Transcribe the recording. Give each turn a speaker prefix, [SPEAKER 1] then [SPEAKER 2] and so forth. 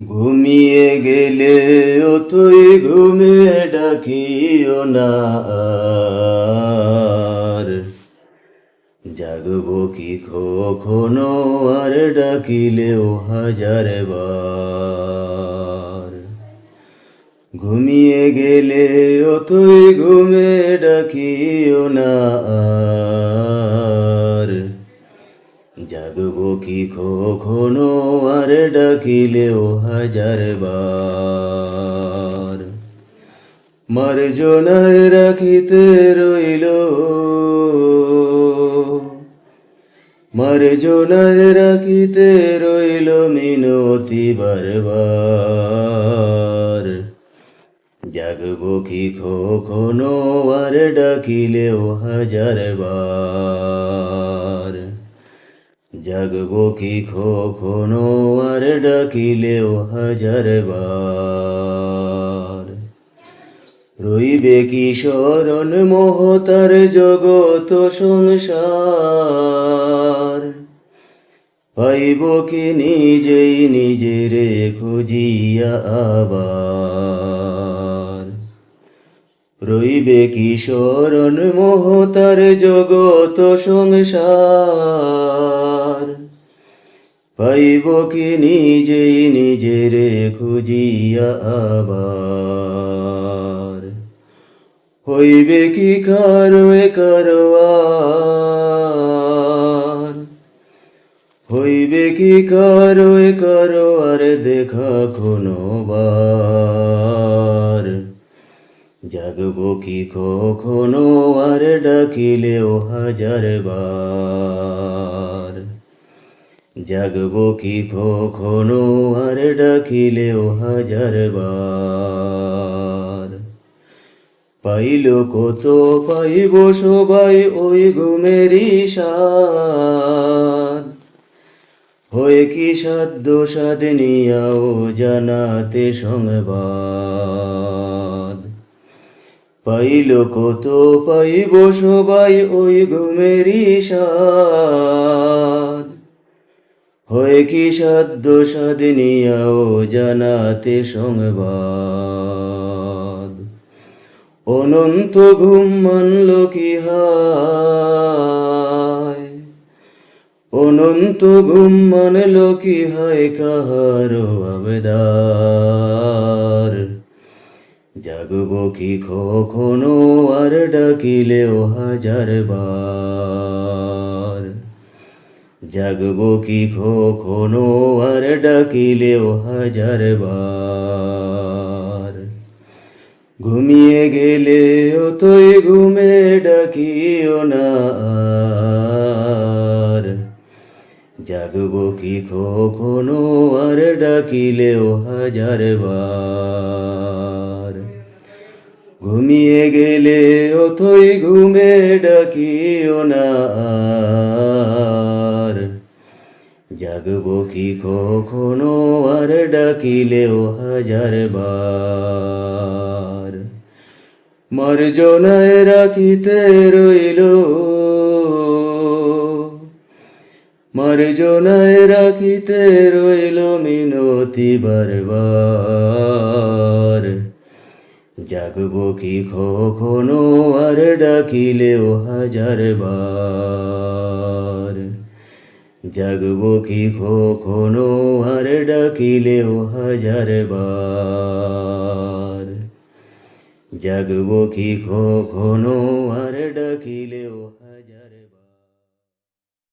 [SPEAKER 1] ঘুমিয়ে গেলে ও তুই ঘুমে ডাকিও না আর। জাগবো কি কখনো আর ডাকিলেও হাজার বার। ঘুমিয়ে গেলে ও তুই ঘুমে ডাকিও না কি কখনো? আর ডাকিলেও হাজার বার। মার্জনায় রাখিতে রইল। মার্জনায় রাখিতে রইল মিনতি বারবার। জাগবো কি কখনো? আর ডাকিলেও হাজার বার। জাগবো কি কখনো? আর ডাকিলেও হাজার বার। রইবে কি শরণ মহতার জগত সংসার? পাইব কি নিজেই নিজেরে খুঁজিয়া আবার। রইবে কি শরণ মহতার জগত সংসার। পাইব কি নিজেই নিজেরে খুঁজিয়া আবার। হইবে কি কারও কারোয়ার? হইবে কি কারও কারও আর দেখা কোনো বার? জাগবো কি কখনো আর ডাকিলেও হাজার বার। জাগব কি কখনো আর ডাকিলেও হাজার বার। পাইল কত পাইব সবাই ওই ঘুমেরই সাদ হয়ে কি সাধ্য সাদ নিয়াও জানাতে সংবাদ। পাইল কত পাইব সবাই ওই ঘুমেরই সাদ হয়ে কি সাধ্য সাদ নিয়াও জানাতে সংবাদ। অনন্ত ঘুম মানল কি অনন্ত ঘুম মানল কি হায়? কাহারো আবেদার জাগব কি কখনো আর ডাকিলেও হাজার বার। জাগব কি কখনো আর ডাকিলেও হাজার বার। ঘুমিয়ে গেলে ও তুই ঘুমে ডাকিও না জাগব কি কখনো আর ডাকিলেও হাজার বার। ঘুমিয়ে গেলে তুই ঘুমে ডাকিও না জাগব কি কখনো আর ডাকিলেও হাজার বার। মার্জনায় রাখিতে রইল। মার্জনায় রাখিতে রইল মিনতি বারবার। জাগব কি কখনো আর ডাকিলেও হাজার বার জাগব কি কখনো আর ডাকিলেও হাজার বার জাগব কি কখনো আর ডাকিলেও হাজার বার